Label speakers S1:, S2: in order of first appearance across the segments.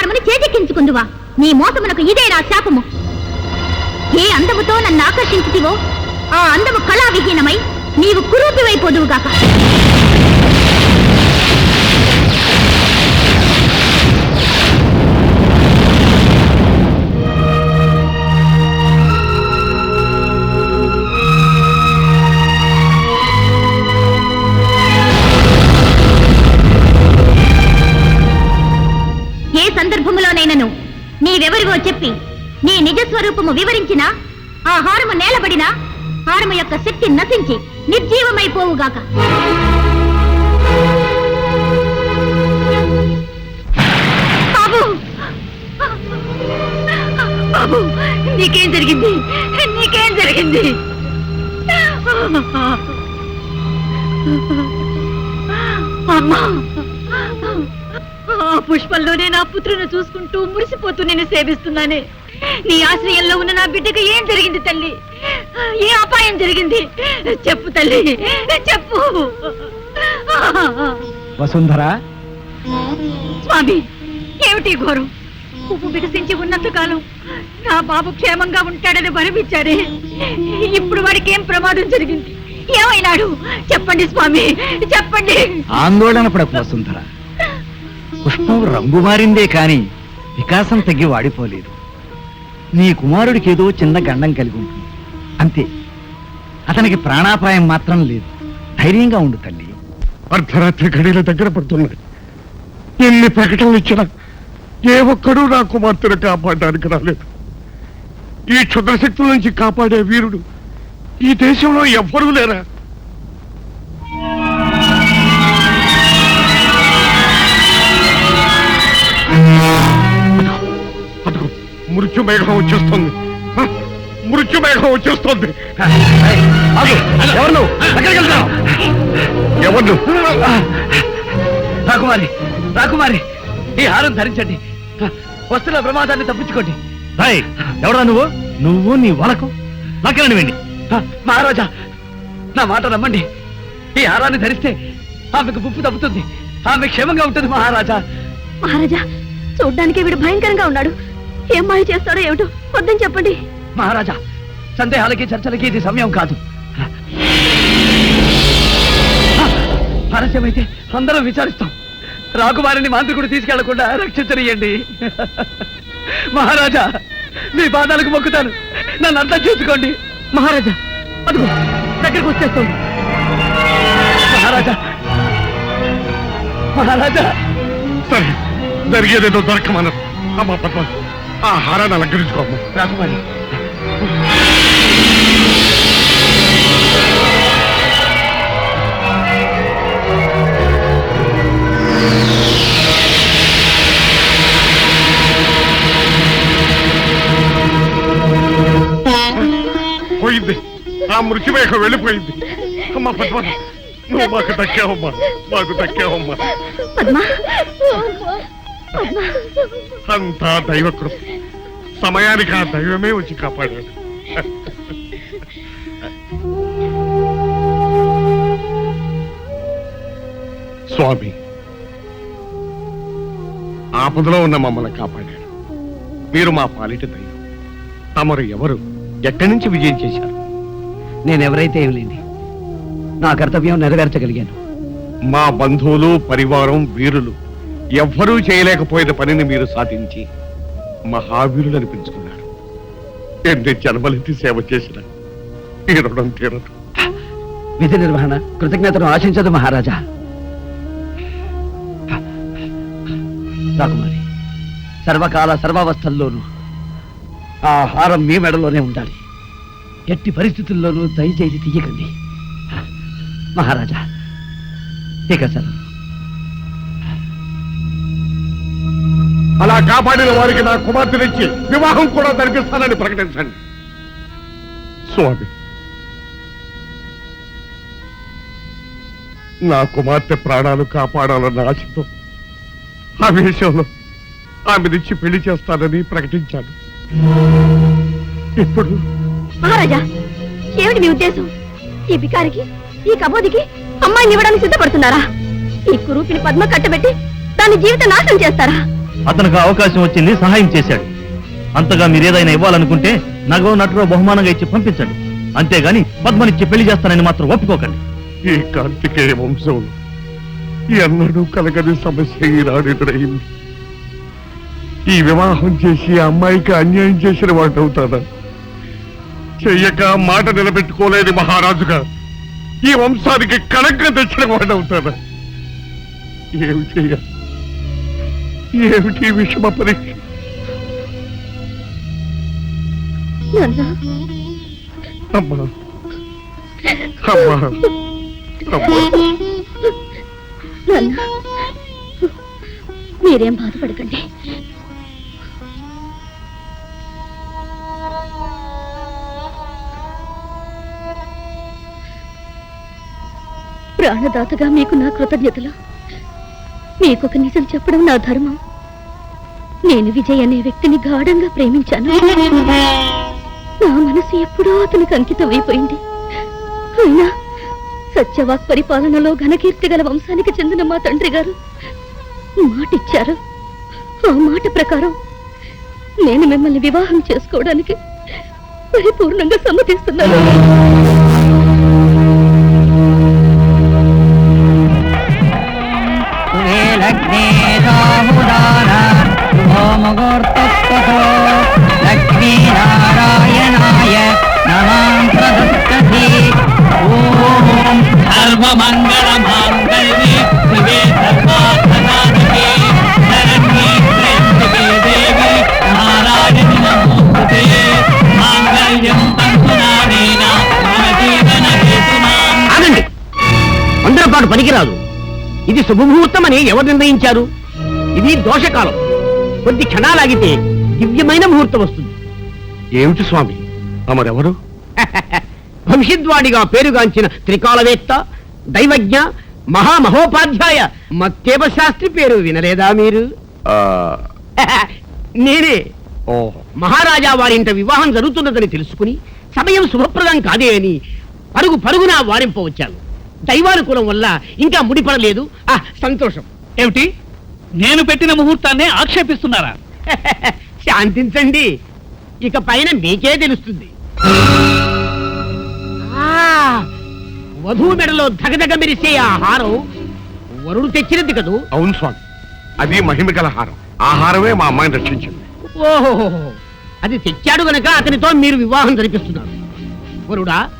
S1: శతరత్న చేజెక్కించుకుందువా? నీ మోసమునకు ఇదే నా శాపము. ఏ అందముతో నన్ను ఆకర్షించితివో ఆ అందము కళావిహీనమై నీవు కురూపివైపోదువుగాక. సందర్భములోనైనను నీవెవరివో చెప్పి నీ నిజ స్వరూపము వివరించినా ఆ హారము నేలబడినా హారము యొక్క శక్తి నశించి నిర్జీవమైపోవుగాక బాబు! బాబు నీకేం జరిగింది? నీకేం జరిగింది? అమ్మా! పుష్పంలోనే నా పుత్రుని చూసుకుంటూ మురిసిపోతూ నేను సేవిస్తున్నానే. నీ ఆశ్రయంలో ఉన్న నా బిడ్డకు ఏం జరిగింది తల్లి? ఏ అపాయం జరిగింది? చెప్పు తల్లి చెప్పు.
S2: వసుంధర?
S1: స్వామి ఏమిటి ఘోరం? ఉప్పు వికసించి ఉన్నంత కాలం నా బాబు క్షేమంగా ఉంటాడని వరమిచ్చారే. ఇప్పుడు వాడికి ఏం ప్రమాదం జరిగింది? ఏమైనాడు? చెప్పండి స్వామి చెప్పండి.
S2: ఆందోళన పడకు వసుంధర. పుష్పం రంగు మారిందే కాని వికాసం తగ్గి వాడిపోలేదు. నీ కుమారుడికి ఏదో చిన్న గండం కలిగి ఉంటుంది అంతే. అతనికి ప్రాణాపాయం మాత్రం లేదు. ధైర్యంగా ఉండు తల్లి.
S3: అర్ధరాత్రి గడియల దగ్గర పడుతున్నాయి ఎన్ని ప్రకటనలు ఇచ్చినా ఏ ఒక్కడూ నా కుమార్తెను కాపాడడానికి రాలేదు. ఈ క్షుద్రశక్తుల నుంచి కాపాడే వీరుడు ఈ దేశంలో ఎవ్వరూ లేరా? మృత్యు మేఘం వచ్చేస్తుంది. హ! మృత్యు మేఘం వచ్చేస్తుంది.
S2: ఎవరు?
S3: ఎవరు?
S2: రాకుమారి రాకుమారి ఈ హారం ధరించండి. వస్తున్న ప్రమాదాన్ని తప్పించుకోండి. ఎవడా నువ్వు? నువ్వు నీ వలకు నాకెళ్ళండి వెండి మహారాజా నా మాట నమ్మండి. ఈ హారాన్ని ధరిస్తే ఆమెకు ముప్పు తప్పుతుంది. ఆమె క్షేమంగా ఉంటుంది మహారాజా.
S1: మహారాజా చూడ్డానికి వీడు భయంకరంగా ఉన్నాడు. ఏం మాయ చేస్తాడో ఏమిటో వద్దని చెప్పండి.
S2: మహారాజా సందేహాలకి చర్చలకి ఇది సమయం కాదు. ఆలస్యమైతే అందరం విచారిస్తాం. రాకుమారిని మాంత్రికుడు తీసుకెళ్ళకుండా రక్షించనియండి. మహారాజా మీ పాదాలకు మొక్కుతాను. నన్ను అర్థం చేసుకోండి. మహారాజా అదిగో దగ్గరకు వచ్చేస్తుంది మహారాజా మహారాజా.
S3: సరే జరిగేదేదో దొరకమన్నారు. అమ్మా పద్మ ఆ హారాన్ని అలంకరించుకోమ్మా
S2: రాకుమారి
S3: పోయింది. ఆ మృత్యుమేఘ వెళ్ళిపోయింది. అమ్మా పద్మ నువ్వు మాకు దక్కావమ్మా మాకు దక్కావమ్మా.
S1: పద్మా.
S3: అంతా దైవకృప. సమయానికి ఆ దైవమే వచ్చి కాపాడాడు. స్వామి ఆపదలో ఉన్న మమ్మల్ని కాపాడాడు మీరు మా పాలిట దైవం. తమరు ఎవరు ఎక్కడి నుంచి విజయం చేశారు?
S2: నేను ఎవరైతే ఏం లేండి నా కర్తవ్యం నెరవేర్చగలిగాను.
S3: మా బంధువులు పరివారం వీరులు ఎవ్వరూ చేయలేకపోయిన పనిని మీరు సాధించి మహావీరుడు అనిపించుకున్నారు. ఎన్ని జన్మలెత్తి సేవ చేసిన ఈ రుణం తీరదు.
S2: విధి నిర్వహణ కృతజ్ఞతను ఆశించదు మహారాజా. రాకుమారి సర్వకాల సర్వావస్థల్లోనూ ఆ హారం మీ మెడలోనే ఉండాలి. ఎట్టి పరిస్థితుల్లోనూ దయచేసి తీయకండి. మహారాజా ఇక సెలవు
S3: అలా కాపాడిన వారికి నా కుమార్తెనిచ్చి వివాహం కూడా జరిపిస్తానని ప్రకటించండి. స్వామి నా కుమార్తె ప్రాణాలు కాపాడాలన్న ఆశతో ఆ విషయంలో ఆమెనిచ్చి పెళ్ళి చేస్తానని ప్రకటించాను. ఇప్పుడు
S1: మహారాజా ఏమిటి మీ ఉద్దేశం? ఈ బికారికి ఈ కబోదికి అమ్మాయిని ఇవ్వడానికి సిద్ధపడుతున్నారా? ఈ కురూపిని పద్మ కట్టబెట్టి దాని జీవిత నాశనం చేస్తారా?
S2: అతనికి అవకాశం వచ్చింది సహాయం చేశాడు. అంతగా మీరేదైనా ఇవ్వాలనుకుంటే నగో నటులో బహుమానంగా ఇచ్చి పంపించండి. అంతేగాని పద్మనిచ్చి పెళ్ళి చేస్తానని మాత్రం ఒప్పుకోకండి.
S3: ఈ కార్తికేయ వంశంలో ఎన్నడూ కలగని సమస్య ఈనాడు ఈ వివాహం చేసి అమ్మాయికి అన్యాయం చేసిన వాడు అవుతాడా చెయ్యక మాట నిలబెట్టుకోలేని మహారాజుగా ఈ వంశానికి కళంకం తెచ్చిన వాడు అవుతాడా ఏమి చెయ్యాలి? ఏమిటి విషమ పరీక్ష?
S1: నాన్న.
S3: అమ్మా. అమ్మా. అమ్మా.
S1: నాన్న. మీరేం బాధపడకండి. ప్రాణదాతగా మీకు నా కృతజ్ఞతలు. నీకొక నిజం చెప్పడం నా ధర్మం. నేను విజయ్ అనే వ్యక్తిని గాఢంగా ప్రేమించాను. నా మనసు ఎప్పుడో అతనికి అంకితం అయిపోయింది. అయినా సత్యవాక్ పరిపాలనలో ఘనకీర్తి గల వంశానికి చెందిన మా తండ్రి గారు మాటిచ్చారు. ఆ మాట ప్రకారం నేను మిమ్మల్ని వివాహం చేసుకోవడానికి పరిపూర్ణంగా సమ్మతిస్తున్నాను.
S4: తువే లగ్నే సాముదాన శుభో ముహూర్తస్వతో లక్ష్మీనారాయణాయ నమాం ప్రదత్తతి ఓం సర్వమంగళ మాంగళ్యే శివే సర్వార్థసాధకే శరణ్యే త్ర్యంబకే దేవి నారాయణి నమోస్తుతే మాంగళ్యం తంతునానేన మమ జీవన హేతునాం
S5: ఆగండి అందరూ పాటు పనికిరాదు ఇది శుభముహూర్తం అని ఎవరు నిర్ణయించారు? ఇది దోషకాలం. కొద్ది క్షణాలాగితే దివ్యమైన ముహూర్తం వస్తుంది.
S3: ఏమిటి స్వామి? తమరెవరు
S5: భవిష్యద్వాడిగా పేరుగాంచిన త్రికాలవేత్త దైవజ్ఞ మహామహోపాధ్యాయ మత్తేవ శాస్త్రి పేరు వినలేదా మీరు? నేనే.
S3: ఓ
S5: మహారాజా వారింట వివాహం జరుగుతున్నదని తెలుసుకుని సమయం శుభప్రదం కాదే అని పరుగు పరుగున వారింపవచ్చాను. దైవానుకూలం వల్ల ఇంకా ముడిపడలేదు. ఆ సంతోషం.
S4: ఏమిటి? నేను పెట్టిన ముహూర్తాన్ని ఆక్షేపిస్తున్నారా?
S5: శాంతించండి. ఇక పైన మీకే తెలుస్తుంది. ఆ, వధువు మెడలో ధగధగ మెరిసే ఆ హారం వరుడు తెచ్చినది కదూ?
S3: అవును స్వామి. అది మహిమ గల హారం. ఆహారమే మా అమ్మాయిని రక్షించింది.
S5: ఓహో అది తెచ్చాడు గనక అతనితో మీరు వివాహం జరిపిస్తున్నారు. వరుడా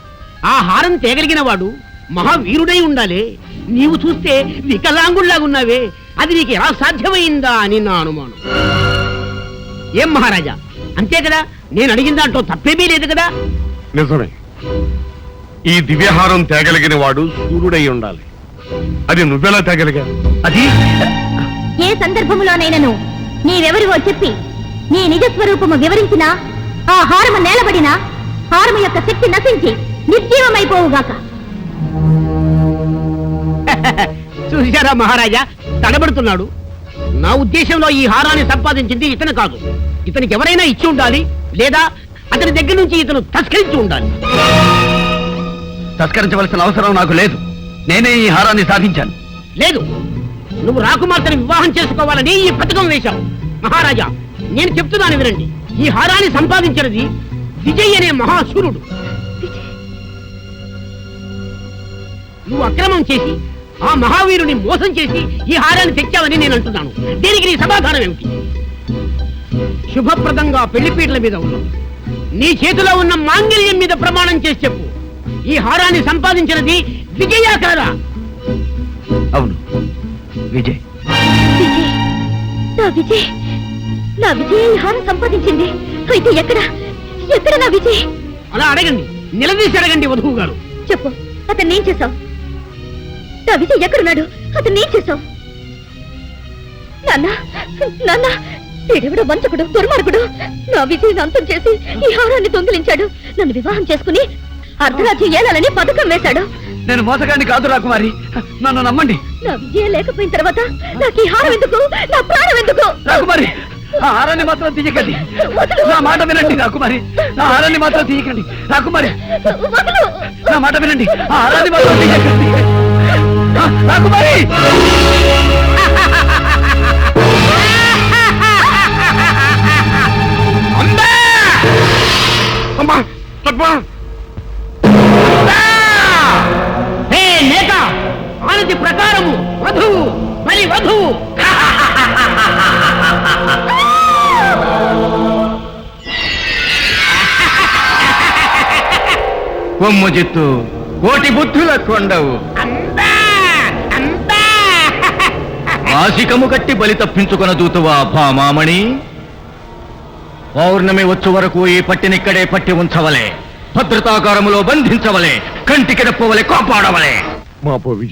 S5: ఆ హారం తేగలిగిన వాడు మహావీరుడై ఉండాలి. నీవు చూస్తే వికలాంగుళ్ళాగున్నావే అది నీకు ఎలా సాధ్యమైందా అని నా అనుమానం. ఏం మహారాజా? అంతే కదా? నేను అడిగిన దాంట్లో తప్పేమీ లేదు కదా?
S3: నిజమే. ఈ దివ్యహారం తేగలిగిన వాడు సూర్యుడై ఉండాలి. అది నువ్వెలా తేగలిగా
S2: అది?
S1: ఏ సందర్భంలోనైనను నీవెవరివో చెప్పి నీ నిజ స్వరూపము వివరించినా ఆ హారము నేలబడినా హారము యొక్క శక్తి నశించి నిర్జీవమైపోవుగాక.
S5: చూశారా మహారాజా? తడబడుతున్నాడు. నా ఉద్దేశంలో ఈ హారాన్ని సంపాదించింది ఇతను కాదు. ఇతనికి ఎవరైనా ఇచ్చి ఉండాలి లేదా అతని దగ్గర నుంచి ఇతను తస్కరించి ఉండాలి.
S2: తస్కరించవలసిన అవసరం నాకు లేదు. నేనే ఈ హారాన్ని సాధించాను.
S5: లేదు. నువ్వు రాకుమార్తెని వివాహం చేసుకోవాలని ఈ పథకం వేశావు. మహారాజా నేను చెప్తున్నాను వినండి. ఈ హారాన్ని సంపాదించినది విజయ్ అనే మహాశూరుడు. నువ్వు అక్రమం చేసి ఆ మహావీరుని మోసం చేసి ఈ హారాన్ని తెచ్చావని నేను అంటున్నాను. దీనికి నీ సమాధానం ఏమిటి? శుభప్రదంగా పెళ్ళిపీటల మీద ఉన్నావు నీ చేతిలో ఉన్న మాంగళ్యం మీద ప్రమాణం చేసి చెప్పు. ఈ హారాన్ని సంపాదించినది విజయ కాదా?
S2: అవును. విజయ్.
S1: విజయ్. నా విజయ్. నా విజయ్ ఈ హారం సంపాదించింది. అయితే ఎక్కడ? ఎక్కడ నా విజయ్?
S5: అలా అడగండి. నిలదీసి అడగండి వధువు గారు.
S1: చెప్పు. అతన్ని ఏం చేశావు? నా విజయ్ ఎక్కడున్నాడు? అతన్ని ఏం చేశావు? నాన్న నాన్న వీడెవడో వంచకుడు దుర్మార్గుడు. నా విజయ్ అంతం చేసి ఈ హారాన్ని దొంగిలించాడు. నన్ను వివాహం చేసుకుని అర్ధరాజ్యం ఏలాలని పథకం వేశాడు.
S2: నేను మోసగాన్ని కాదు రాకుమారి. నన్ను నమ్మండి.
S1: నా విజయం లేకపోయిన తర్వాత నాకు ఈ హారం ఎందుకు? నా ప్రాణం ఎందుకు?
S2: రాకుమారి ఆ హారాన్ని మాత్రం తీయకండి. నా మాట వినండి రాకుమారి. నా హారాన్ని మాత్రం తీయకండి. రాకుమారి. నా మాట వినండి. ఆ హారాన్ని మాత్రం తీయకండి. ఆ,
S6: రాకుమారి!
S3: అమ్మా
S5: హే ఆనతి ప్రకారము వధువు మరి వధువు
S6: కొమ్ము జిత్తు కోటి బుద్ధుల కొండవు. ఆశికము కట్టి బలి తప్పించుకొన దూతువా భామామణి. పౌర్ణమి వచ్చు వరకు ఈ పట్టినిక్కడే పట్టి ఉంచవలే. భద్రతాకారములో బంధించవలే. కంటికి రెప్పవలే కాపాడవలే.
S3: మా విజయ